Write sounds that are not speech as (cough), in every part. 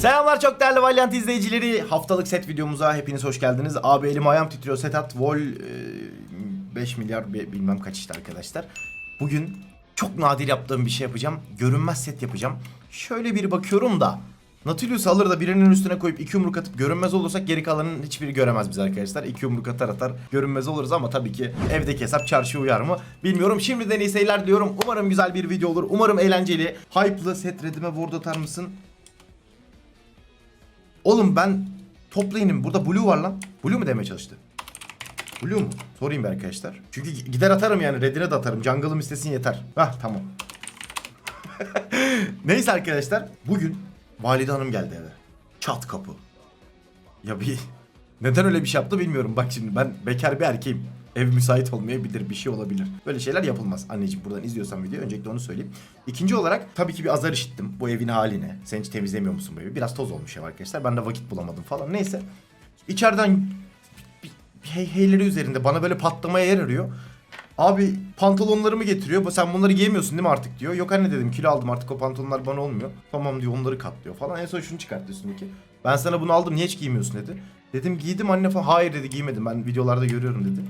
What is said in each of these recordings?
Selamlar çok değerli Valiant izleyicileri. Haftalık set videomuza hepiniz hoş geldiniz. Abi elim ayağım titriyor. Setat Vol e, 5 milyar bi- bilmem kaç işte arkadaşlar. Bugün çok nadir yaptığım bir şey yapacağım. Görünmez set yapacağım. Şöyle bir bakıyorum da Nautilus alır da birinin üstüne koyup iki yumruk atıp görünmez olursak geri kalanın hiçbiri göremez biz arkadaşlar. İki yumruk atar atar görünmez oluruz ama tabii ki evdeki hesap çarşıya uyar mı bilmiyorum. Şimdiden iyi seyirler diyorum. Umarım güzel bir video olur. Umarım eğlenceli. Hype'lı set redime ward atar mısın? Oğlum ben top lane'im. Burada blue var lan. Blue mu demeye çalıştı? Blue mu? Sorayım bir arkadaşlar. Çünkü gider atarım yani. Redine de atarım. Jungle'ım istesin yeter. Hah tamam. (laughs) Neyse arkadaşlar. Bugün Valide Hanım geldi eve. Çat kapı. Ya bir... Neden öyle bir şey yaptı bilmiyorum. Bak şimdi ben bekar bir erkeğim. Ev müsait olmayabilir, bir şey olabilir. Böyle şeyler yapılmaz. Anneciğim buradan izliyorsan videoyu öncelikle onu söyleyeyim. İkinci olarak tabii ki bir azar işittim. Bu evin haline. Sen hiç temizlemiyor musun bu evi? Biraz toz olmuş ev arkadaşlar. Ben de vakit bulamadım falan. Neyse. İçeriden heyleri üzerinde bana böyle patlamaya yer arıyor. Abi pantolonlarımı getiriyor. "Bu- Sen bunları giyemiyorsun değil mi artık diyor. Yok anne dedim kilo aldım artık o pantolonlar bana olmuyor. Tamam diyor onları katlıyor falan. En son şunu çıkarttı üstündeki. Ben sana bunu aldım niye hiç giymiyorsun dedi. Dedim giydim anne falan. Hayır dedi giymedim ben videolarda görüyorum dedi.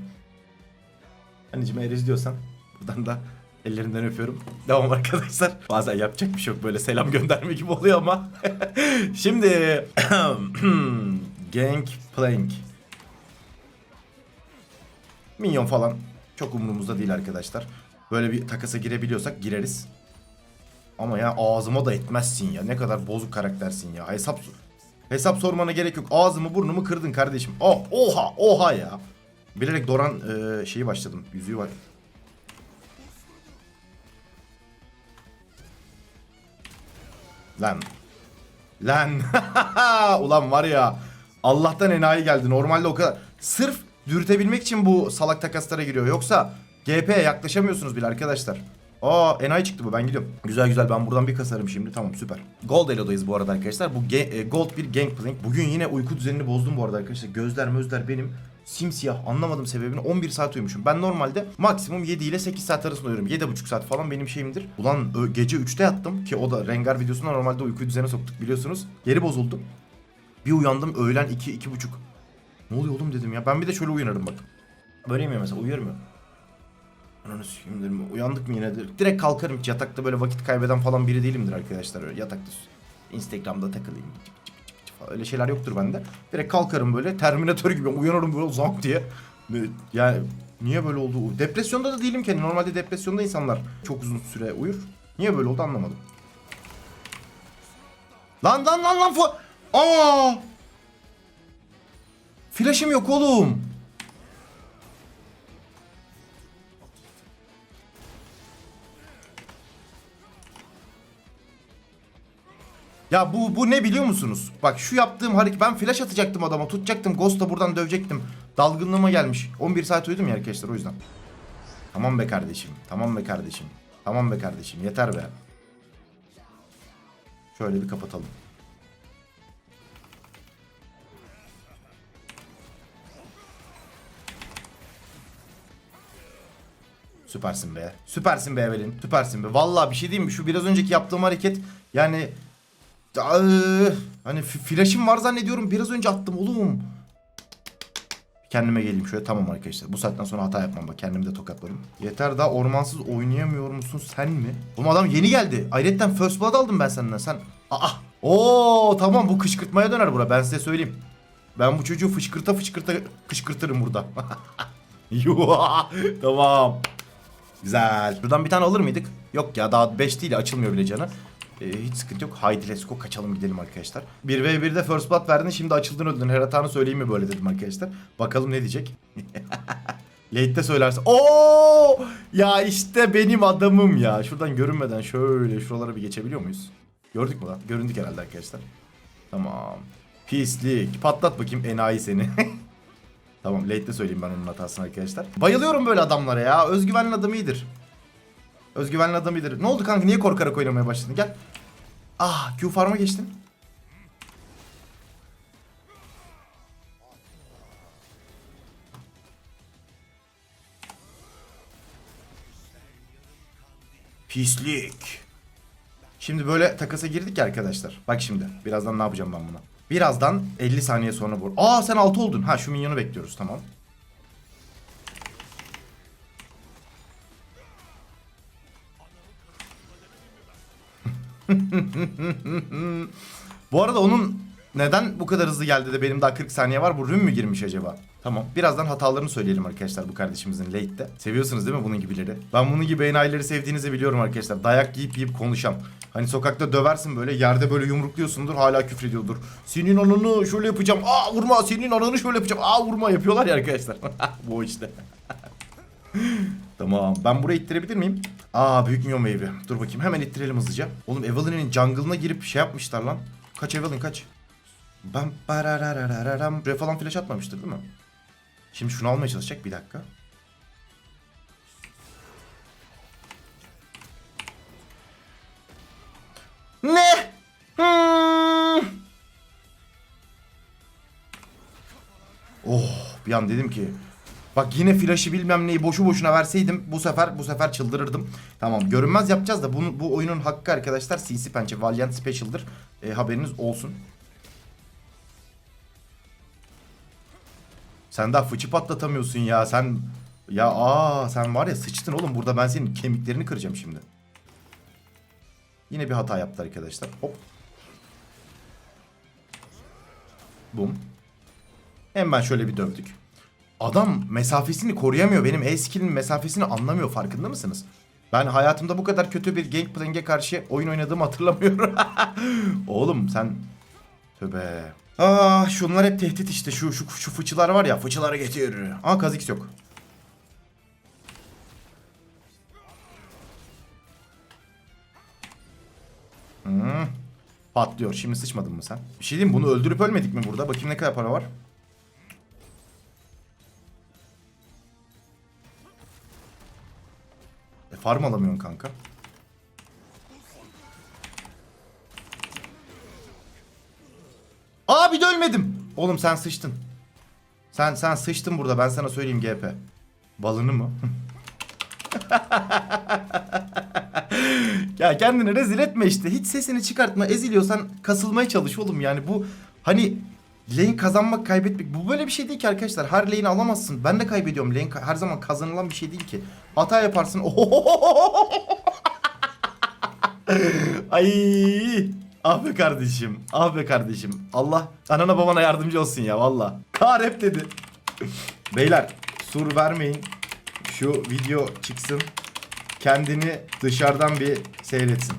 Anneciğim eğer izliyorsan buradan da ellerinden öpüyorum. Devam arkadaşlar. Bazen yapacak bir şey yok böyle selam gönderme gibi oluyor ama. (laughs) Şimdi (clears throat) Gangplank. Minyon falan çok umurumuzda değil arkadaşlar. Böyle bir takasa girebiliyorsak gireriz. Ama ya ağzıma da etmezsin ya. Ne kadar bozuk karaktersin ya. Hesap hesap sormana gerek yok. Ağzımı burnumu kırdın kardeşim. Oh oha oha ya. Bilerek Doran e, şeyi başladım. Yüzüğü var. Lan. Lan. (laughs) Ulan var ya. Allah'tan enayi geldi. Normalde o kadar. Sırf dürtebilmek için bu salak takaslara giriyor. Yoksa GP'ye yaklaşamıyorsunuz bile arkadaşlar. Aa enayi çıktı bu ben gidiyorum. Güzel güzel ben buradan bir kasarım şimdi tamam süper. Gold Elo'dayız bu arada arkadaşlar. Bu e, Gold bir Gangplank. Bugün yine uyku düzenini bozdum bu arada arkadaşlar. Gözler mözler benim simsiyah anlamadım sebebini 11 saat uyumuşum. Ben normalde maksimum 7 ile 8 saat arasında uyuyorum. 7,5 saat falan benim şeyimdir. Ulan gece 3'te yattım ki o da Rengar videosunda normalde uyku düzeni soktuk biliyorsunuz. Geri bozuldu. Bir uyandım öğlen 2 iki, 2.30. Ne oluyor oğlum dedim ya. Ben bir de şöyle uyanırım bak. Böyleyim ya mesela uyuyorum ya. Ananı sikeyim dedim. Uyandık mı yine? Direkt kalkarım. Hiç yatakta böyle vakit kaybeden falan biri değilimdir arkadaşlar. Yatakta Instagram'da takılayım. Öyle şeyler yoktur bende. Direkt kalkarım böyle. Terminatör gibi uyanırım böyle zank diye. Yani niye böyle oldu? Depresyonda da değilim ki. Normalde depresyonda insanlar çok uzun süre uyur. Niye böyle oldu anlamadım. Lan lan lan lan fa- Aa! Flash'ım yok oğlum. Ya bu bu ne biliyor musunuz? Bak şu yaptığım hareket ben flash atacaktım adama tutacaktım Ghost'a buradan dövecektim. Dalgınlığıma gelmiş. 11 saat uyudum ya arkadaşlar o yüzden. Tamam be kardeşim. Tamam be kardeşim. Tamam be kardeşim. Yeter be. Şöyle bir kapatalım. Süpersin be. Süpersin be Evelin. Süpersin be. Vallahi bir şey diyeyim mi? Şu biraz önceki yaptığım hareket yani Aa, hani f- flash'ım var zannediyorum. Biraz önce attım oğlum. Kendime geleyim şöyle tamam arkadaşlar. Bu saatten sonra hata yapmam bak kendimi de tokatlarım. Yeter daha ormansız oynayamıyor musun sen mi? Oğlum adam yeni geldi. Ayrıca first blood aldım ben senden. Sen aa. Oo tamam bu kışkırtmaya döner bura ben size söyleyeyim. Ben bu çocuğu fışkırta fışkırta kışkırtırım burada. (laughs) Yuha, tamam. Güzel. Buradan bir tane alır mıydık? Yok ya daha 5 değil açılmıyor bile canı. Ee, hiç sıkıntı yok. Haydi let's go kaçalım gidelim arkadaşlar. 1v1'de first blood verdin şimdi açıldın öldün. Her hatanı söyleyeyim mi böyle dedim arkadaşlar. Bakalım ne diyecek. (laughs) Late'de söylerse. Oo! Ya işte benim adamım ya. Şuradan görünmeden şöyle şuralara bir geçebiliyor muyuz? Gördük mü lan? Göründük herhalde arkadaşlar. Tamam. Pislik. Patlat bakayım enayi seni. (laughs) tamam late'de söyleyeyim ben onun hatasını arkadaşlar. Bayılıyorum böyle adamlara ya. Özgüvenli adam iyidir. Özgüvenli adam iyidir. Ne oldu kanka? Niye korkarak oynamaya başladın? Gel. Ah Q farm'a geçtin. Pislik. Şimdi böyle takasa girdik ya arkadaşlar. Bak şimdi birazdan ne yapacağım ben buna. Birazdan 50 saniye sonra vur. Aa sen 6 oldun. Ha şu minyonu bekliyoruz tamam. Bu arada onun neden bu kadar hızlı geldi de benim daha 40 saniye var? Bu rün mü girmiş acaba? Tamam. Birazdan hatalarını söyleyelim arkadaşlar bu kardeşimizin late'de. Seviyorsunuz değil mi bunun gibileri? Ben bunun gibi enayileri sevdiğinizi biliyorum arkadaşlar. Dayak yiyip yiyip konuşan. Hani sokakta döversin böyle yerde böyle yumrukluyorsundur hala küfrediyordur. Senin ananı şöyle yapacağım. Aa vurma senin ananı şöyle yapacağım. Aa vurma yapıyorlar ya arkadaşlar. (laughs) bu işte. (laughs) Tamam. Ben buraya ittirebilir miyim? Aa büyük milyon wave'i. Dur bakayım hemen ittirelim hızlıca. Oğlum Evelyn'in jungle'ına girip şey yapmışlar lan. Kaç Evelyn kaç. Bam barararararam. Buraya falan flash atmamıştır değil mi? Şimdi şunu almaya çalışacak bir dakika. Ne? Hmm. Oh bir an dedim ki Bak yine flash'ı bilmem neyi boşu boşuna verseydim bu sefer bu sefer çıldırırdım. Tamam görünmez yapacağız da bunu, bu oyunun hakkı arkadaşlar CC pençe Valiant Special'dır. E, haberiniz olsun. Sen daha fıçı patlatamıyorsun ya sen ya aa sen var ya sıçtın oğlum burada ben senin kemiklerini kıracağım şimdi. Yine bir hata yaptı arkadaşlar. Hop. Bum. Hemen şöyle bir dövdük. Adam mesafesini koruyamıyor. Benim E-skill'in mesafesini anlamıyor. Farkında mısınız? Ben hayatımda bu kadar kötü bir Gangplank'e karşı oyun oynadığımı hatırlamıyorum. (laughs) Oğlum sen... Tövbe. Ah şunlar hep tehdit işte. Şu, şu, şu fıçılar var ya. Fıçıları getir. Aa Kazix yok. Hmm. Patlıyor. Şimdi sıçmadın mı sen? Bir şey diyeyim? Bunu öldürüp ölmedik mi burada? Bakayım ne kadar para var. Farm alamıyorsun kanka. Aa bir de ölmedim. Oğlum sen sıçtın. Sen sen sıçtın burada ben sana söyleyeyim GP. Balını mı? (laughs) ya kendini rezil etme işte. Hiç sesini çıkartma. Eziliyorsan kasılmaya çalış oğlum. Yani bu hani lane kazanmak kaybetmek bu böyle bir şey değil ki arkadaşlar. Her lane'i alamazsın. Ben de kaybediyorum. Lane her zaman kazanılan bir şey değil ki. Hata yaparsın. (laughs) Ay! Ah be kardeşim. Ah be kardeşim. Allah anana babana yardımcı olsun ya valla. Kar hep dedi. Beyler sur vermeyin. Şu video çıksın. Kendini dışarıdan bir seyretsin.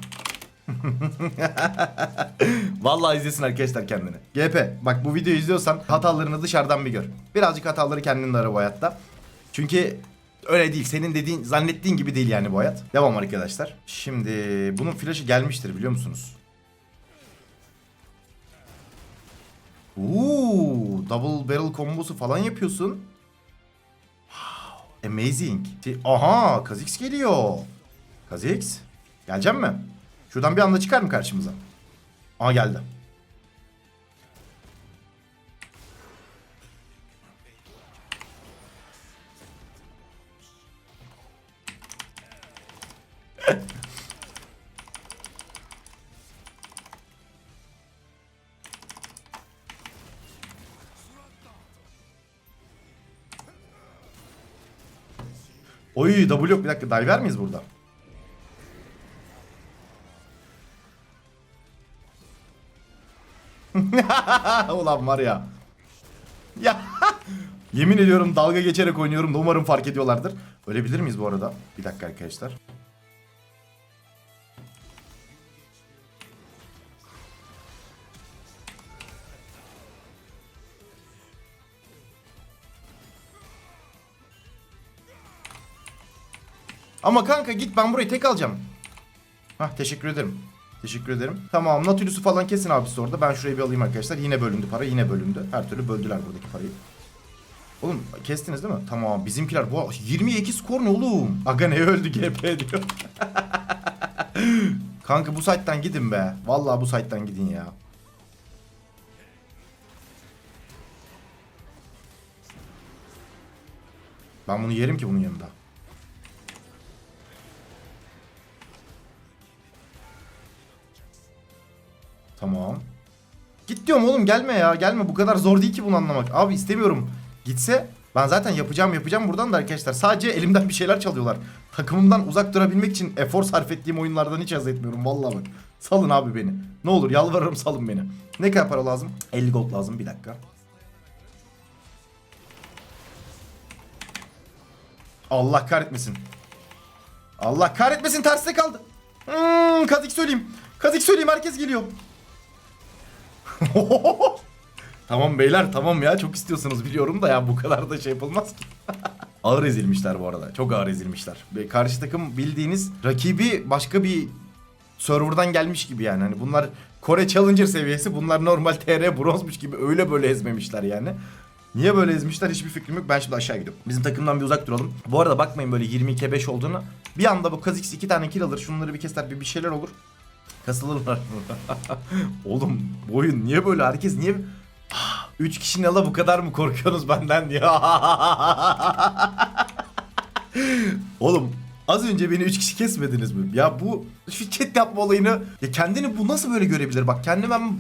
(laughs) Vallahi izlesin arkadaşlar kendini. GP bak bu videoyu izliyorsan hatalarını dışarıdan bir gör. Birazcık hataları kendin ara bu hayatta. Çünkü öyle değil. Senin dediğin zannettiğin gibi değil yani bu hayat. Devam arkadaşlar. Şimdi bunun flash'ı gelmiştir biliyor musunuz? Uuu double barrel kombosu falan yapıyorsun. Amazing. Aha Kha'Zix geliyor. Kha'Zix gelecek mi? Şuradan bir anda çıkar mı karşımıza? Aa geldi. Oy W yok bir dakika diver miyiz burada? (laughs) Ulan var ya. Ya (laughs) yemin ediyorum dalga geçerek oynuyorum umarım fark ediyorlardır. Ölebilir miyiz bu arada? Bir dakika arkadaşlar. Ama kanka git ben burayı tek alacağım. Hah teşekkür ederim. Teşekkür ederim. Tamam Nautilus'u falan kesin abisi orada. Ben şurayı bir alayım arkadaşlar. Yine bölündü para yine bölündü. Her türlü böldüler buradaki parayı. Oğlum kestiniz değil mi? Tamam bizimkiler bu 22 skor ne oğlum? Aga ne öldü GP diyor. (laughs) Kanka bu site'den gidin be. Vallahi bu site'den gidin ya. Ben bunu yerim ki bunun yanında. Diyorum oğlum gelme ya gelme bu kadar zor değil ki bunu anlamak. Abi istemiyorum. Gitse ben zaten yapacağım yapacağım buradan da arkadaşlar. Sadece elimden bir şeyler çalıyorlar. Takımımdan uzak durabilmek için efor sarf ettiğim oyunlardan hiç haz etmiyorum vallahi bak. Salın abi beni. Ne olur yalvarırım salın beni. Ne kadar para lazım? 50 gold lazım bir dakika. Allah kahretmesin. Allah kahretmesin terste kaldı. Hmm, kazik söyleyeyim. Kazik söyleyeyim herkes geliyor. (laughs) tamam beyler tamam ya çok istiyorsunuz biliyorum da ya bu kadar da şey yapılmaz ki. (laughs) ağır ezilmişler bu arada. Çok ağır ezilmişler. Ve karşı takım bildiğiniz rakibi başka bir serverdan gelmiş gibi yani. Hani bunlar Kore Challenger seviyesi. Bunlar normal TR bronzmuş gibi öyle böyle ezmemişler yani. Niye böyle ezmişler hiçbir fikrim yok. Ben şimdi aşağı gidiyorum. Bizim takımdan bir uzak duralım. Bu arada bakmayın böyle 22'ye 5 olduğunu. Bir anda bu Kha'Zix iki tane kill alır. Şunları bir keser bir bir şeyler olur. Kasılırlar. (laughs) Oğlum bu oyun niye böyle? Herkes niye... 3 kişi nala bu kadar mı korkuyorsunuz benden ya? (laughs) Oğlum az önce beni 3 kişi kesmediniz mi? Ya bu şirket yapma olayını ya kendini bu nasıl böyle görebilir? Bak kendi ben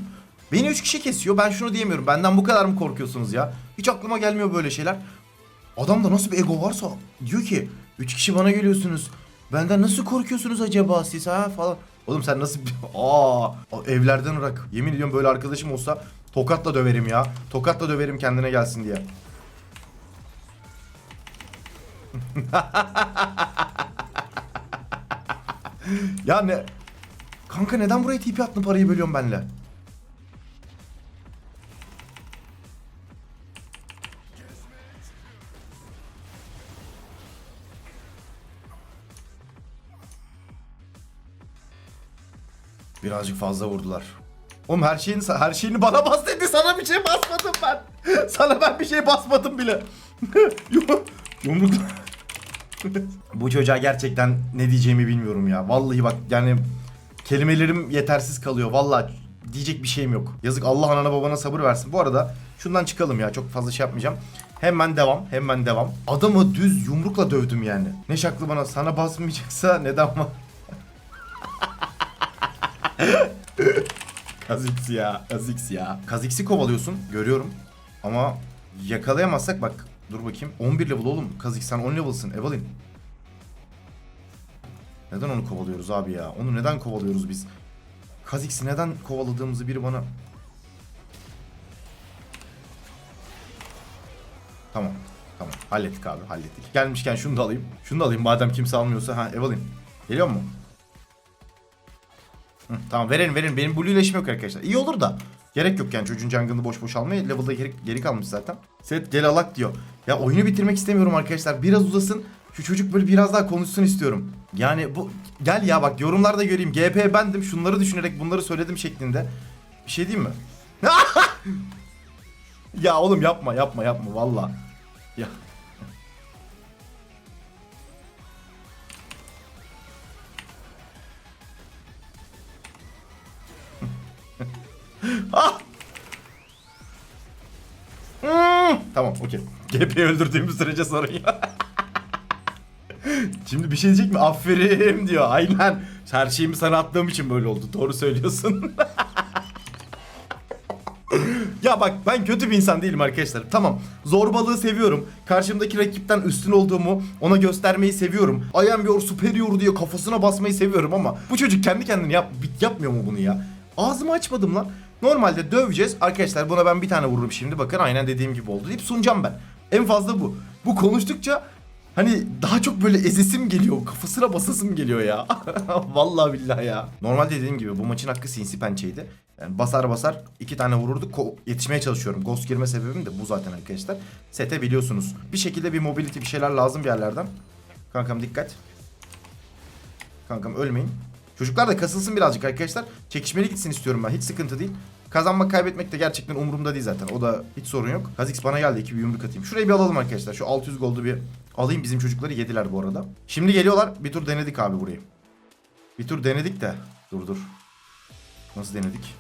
beni 3 kişi kesiyor. Ben şunu diyemiyorum. Benden bu kadar mı korkuyorsunuz ya? Hiç aklıma gelmiyor böyle şeyler. Adamda nasıl bir ego varsa diyor ki 3 kişi bana geliyorsunuz. Benden nasıl korkuyorsunuz acaba siz ha falan. Oğlum sen nasıl bir... (laughs) Aa, evlerden ırak. Yemin ediyorum böyle arkadaşım olsa tokatla döverim ya. Tokatla döverim kendine gelsin diye. (laughs) ya ne... Kanka neden buraya TP attın parayı bölüyorum benle? Birazcık fazla vurdular. Oğlum her şeyini her şeyini bana bas dedi. Sana bir şey basmadım ben. (laughs) Sana ben bir şey basmadım bile. (laughs) Yum- Yumruk. (laughs) Bu çocuğa gerçekten ne diyeceğimi bilmiyorum ya. Vallahi bak yani kelimelerim yetersiz kalıyor. Vallahi diyecek bir şeyim yok. Yazık Allah anana babana sabır versin. Bu arada şundan çıkalım ya. Çok fazla şey yapmayacağım. Hemen devam. Hemen devam. Adamı düz yumrukla dövdüm yani. Ne şaklı bana sana basmayacaksa neden var? Kazix ya. Kazix ya. Kazix'i kovalıyorsun. Görüyorum. Ama yakalayamazsak bak. Dur bakayım. 11 level oğlum. Kazix sen 10 level'sın. Evelyn. Neden onu kovalıyoruz abi ya? Onu neden kovalıyoruz biz? Kazix'i neden kovaladığımızı biri bana... Tamam. Tamam. Hallettik abi. Hallettik. Gelmişken şunu da alayım. Şunu da alayım madem kimse almıyorsa. Ha Evelyn. Geliyor mu? Hı, tamam verelim verelim. Benim blue ileşim yok arkadaşlar. İyi olur da. Gerek yok yani çocuğun jungle'ını boş boş almaya. Level'da geri, geri kalmış zaten. Set gel alak diyor. Ya oyunu bitirmek istemiyorum arkadaşlar. Biraz uzasın. Şu çocuk böyle biraz daha konuşsun istiyorum. Yani bu gel ya bak yorumlarda göreyim. GP bendim. Şunları düşünerek bunları söyledim şeklinde. Bir şey diyeyim mi? (laughs) ya oğlum yapma yapma yapma valla. Ya. Ah! Hmm, Tamam okey. GP'yi öldürdüğümüz sürece sorun yok. (laughs) Şimdi bir şey diyecek mi? Aferin diyor. Aynen. Her şeyimi sana attığım için böyle oldu. Doğru söylüyorsun. (laughs) ya bak ben kötü bir insan değilim arkadaşlar. Tamam. Zorbalığı seviyorum. Karşımdaki rakipten üstün olduğumu ona göstermeyi seviyorum. I am your superior diye kafasına basmayı seviyorum ama bu çocuk kendi kendine yap yapmıyor mu bunu ya? Ağzımı açmadım lan. Normalde döveceğiz. Arkadaşlar buna ben bir tane vururum şimdi. Bakın aynen dediğim gibi oldu deyip sunacağım ben. En fazla bu. Bu konuştukça hani daha çok böyle ezesim geliyor. Kafasına basasım geliyor ya. (laughs) Vallahi billahi ya. Normalde dediğim gibi bu maçın hakkı sinsi pençeydi. Yani basar basar iki tane vururduk. Ko- yetişmeye çalışıyorum. Ghost girme sebebim de bu zaten arkadaşlar. Sete biliyorsunuz. Bir şekilde bir mobility bir şeyler lazım bir yerlerden. Kankam dikkat. Kankam ölmeyin. Çocuklar da kasılsın birazcık arkadaşlar. Çekişmeli gitsin istiyorum ben. Hiç sıkıntı değil. Kazanmak kaybetmek de gerçekten umurumda değil zaten. O da hiç sorun yok. Kazix bana geldi. iki bir yumruk atayım. Şurayı bir alalım arkadaşlar. Şu 600 goldu bir alayım. Bizim çocukları yediler bu arada. Şimdi geliyorlar. Bir tur denedik abi burayı. Bir tur denedik de. Dur dur. Nasıl denedik?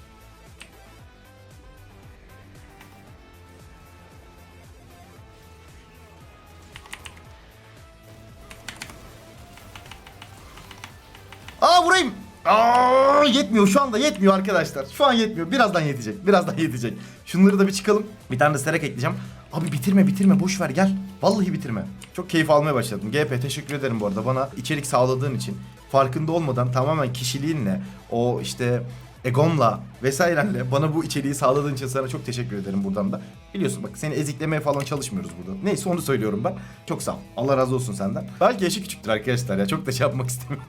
Aa vurayım. Aa, yetmiyor şu anda yetmiyor arkadaşlar. Şu an yetmiyor. Birazdan yetecek. Birazdan yetecek. Şunları da bir çıkalım. Bir tane de serek ekleyeceğim. Abi bitirme bitirme boş ver gel. Vallahi bitirme. Çok keyif almaya başladım. GP teşekkür ederim bu arada bana içerik sağladığın için. Farkında olmadan tamamen kişiliğinle o işte egonla vesairenle bana bu içeriği sağladığın için sana çok teşekkür ederim buradan da. Biliyorsun bak seni eziklemeye falan çalışmıyoruz burada. Neyse onu söylüyorum ben. Çok sağ ol. Allah razı olsun senden. Belki yaşı küçüktür arkadaşlar ya. Çok da şey yapmak (laughs) istemiyorum.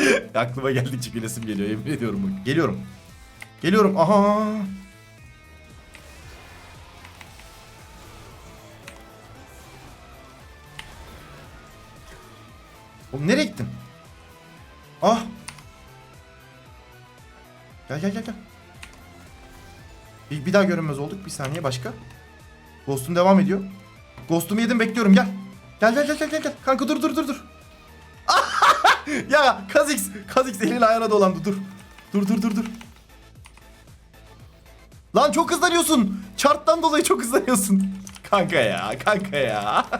(laughs) Aklıma geldikçe gülesim geliyor yemin ediyorum bak. Geliyorum. Geliyorum. Aha. Oğlum nereye gittin? Ah. Gel gel gel gel. Bir, bir daha görünmez olduk. Bir saniye başka. Ghost'um devam ediyor. Ghost'umu yedim bekliyorum gel. Gel gel gel gel gel. Kanka dur dur dur dur. Ya Kazix. Kazix elin ayağına dolandı dur. Dur dur dur dur. Lan çok hızlanıyorsun. Chart'tan dolayı çok hızlanıyorsun. Kanka ya kanka ya. (laughs)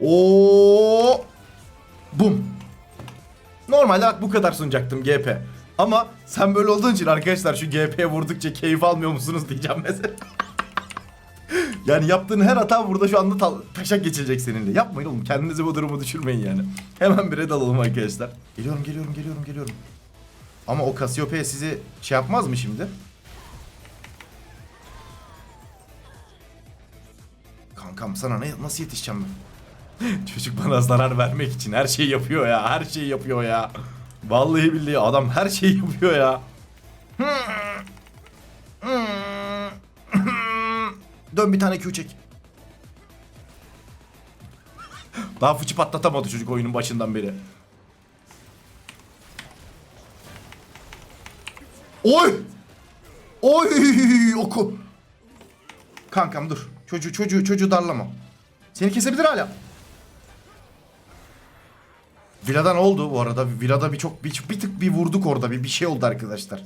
Oo! Bum. Normalde bak bu kadar sunacaktım GP. Ama sen böyle olduğun için arkadaşlar şu GP'ye vurdukça keyif almıyor musunuz diyeceğim mesela. (laughs) yani yaptığın her hata burada şu anda ta- taşak geçilecek seninle. Yapmayın oğlum kendinizi bu durumu düşürmeyin yani. Hemen bir red alalım arkadaşlar. Geliyorum geliyorum geliyorum geliyorum. Ama o Cassiopeia sizi şey yapmaz mı şimdi? Kankam sana ne, nasıl yetişeceğim ben? (laughs) Çocuk bana zarar vermek için her şeyi yapıyor ya. Her şeyi yapıyor ya. Vallahi billahi adam her şeyi yapıyor ya. Dön bir tane Q çek. Daha fıçı patlatamadı çocuk oyunun başından beri. Oy! Oy! Oku. Kankam dur. Çocuğu çocuğu çocuğu darlama. Seni kesebilir hala. Villa'dan oldu bu arada. Villa'da bir çok bir, bir tık bir vurduk orada. Bir, bir şey oldu arkadaşlar.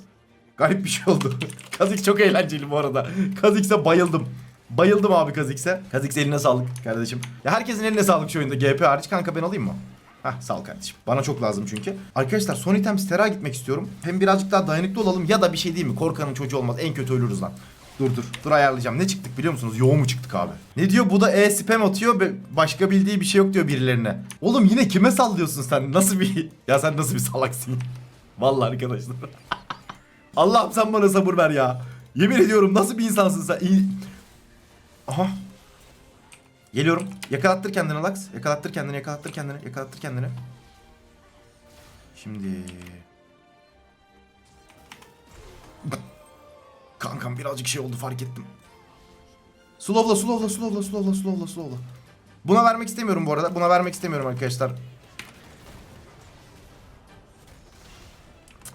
Garip bir şey oldu. (laughs) Kazik çok eğlenceli bu arada. Kazik'se bayıldım. Bayıldım abi Kazik'se. Kazix eline sağlık kardeşim. Ya herkesin eline sağlık şu oyunda. GP hariç kanka ben alayım mı? Hah sağ ol kardeşim. Bana çok lazım çünkü. Arkadaşlar son item Stera gitmek istiyorum. Hem birazcık daha dayanıklı olalım ya da bir şey değil mi? Korkanın çocuğu olmaz. En kötü ölürüz lan. Dur dur. Dur ayarlayacağım. Ne çıktık biliyor musunuz? Yoğun mu çıktık abi? Ne diyor? Bu da e-spam atıyor. ve Başka bildiği bir şey yok diyor birilerine. Oğlum yine kime sallıyorsun sen? Nasıl bir... Ya sen nasıl bir salaksın? (laughs) Vallahi arkadaşlar. (laughs) Allah'ım sen bana sabır ver ya. Yemin ediyorum nasıl bir insansın sen? İyi... Aha. Geliyorum. Yakalattır kendini Lux. Yakalattır kendini, yakalattır kendini, yakalattır kendini. Şimdi... Kankam birazcık şey oldu fark ettim. Slowla, slowla, slowla, slowla, slowla, slowla. Buna vermek istemiyorum bu arada. Buna vermek istemiyorum arkadaşlar.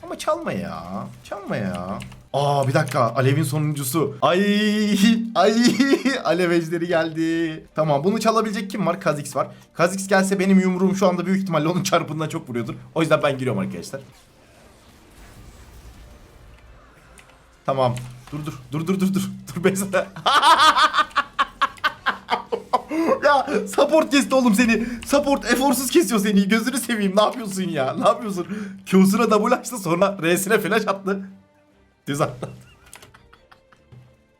Ama çalma ya. Çalma ya. Aa bir dakika. Alev'in sonuncusu. Ay ay Alev ejderi geldi. Tamam bunu çalabilecek kim var? Kazix var. Kazix gelse benim yumruğum şu anda büyük ihtimalle onun çarpından çok vuruyordur. O yüzden ben giriyorum arkadaşlar. Tamam. Dur dur dur dur dur dur. Dur ben sana. (laughs) ya support kesti oğlum seni. Support eforsuz kesiyor seni. Gözünü seveyim. Ne yapıyorsun ya? Ne yapıyorsun? Q'suna double açtı sonra R'sine flash attı. Düz attı.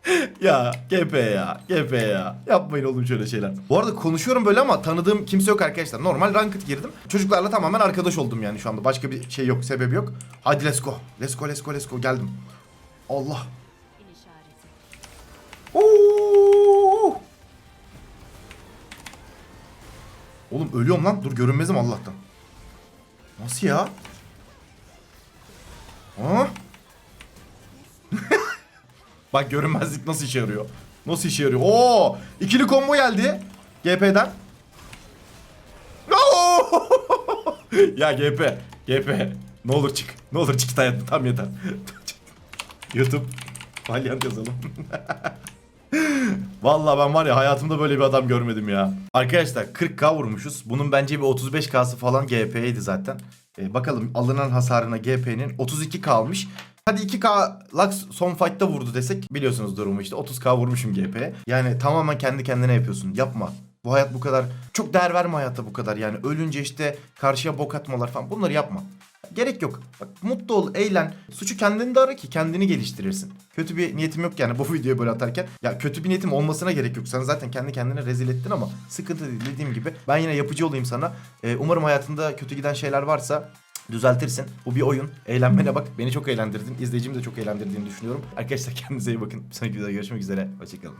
(laughs) ya GP ya GP ya yapmayın oğlum şöyle şeyler. Bu arada konuşuyorum böyle ama tanıdığım kimse yok arkadaşlar. Normal ranked girdim. Çocuklarla tamamen arkadaş oldum yani şu anda. Başka bir şey yok sebebi yok. Hadi let's go. Let's go let's go let's go geldim. Allah. Oo! Oğlum ölüyorum lan. Dur görünmezim Allah'tan. Nasıl ya? Ha? (laughs) Bak görünmezlik nasıl işe yarıyor. Nasıl işe yarıyor? Oo! İkili combo geldi. GP'den. (laughs) Ya GP. GP. Ne olur çık. Ne olur çık hayatım tam yeter. YouTube. Valyant yazalım. (laughs) Vallahi ben var ya hayatımda böyle bir adam görmedim ya. Arkadaşlar 40k vurmuşuz. Bunun bence bir 35k'sı falan GP'ydi zaten. Ee, bakalım alınan hasarına GP'nin 32 kalmış. Hadi 2K Lux son fight'ta vurdu desek biliyorsunuz durumu işte 30K vurmuşum GP'ye. Yani tamamen kendi kendine yapıyorsun. Yapma. Bu hayat bu kadar. Çok değer verme hayatta bu kadar. Yani ölünce işte karşıya bok atmalar falan bunları yapma. Gerek yok. Bak mutlu ol, eğlen. Suçu kendini de ara ki kendini geliştirirsin. Kötü bir niyetim yok yani bu (laughs) videoyu böyle atarken. Ya kötü bir niyetim olmasına gerek yok. Sen zaten kendi kendine rezil ettin ama sıkıntı değil dediğim gibi. Ben yine yapıcı olayım sana. Ee, umarım hayatında kötü giden şeyler varsa düzeltirsin. Bu bir oyun. Eğlenmene bak. Beni çok eğlendirdin. İzleyicimi de çok eğlendirdiğini düşünüyorum. Arkadaşlar (laughs) kendinize iyi bakın. Bir sonraki videoda görüşmek üzere. Hoşçakalın.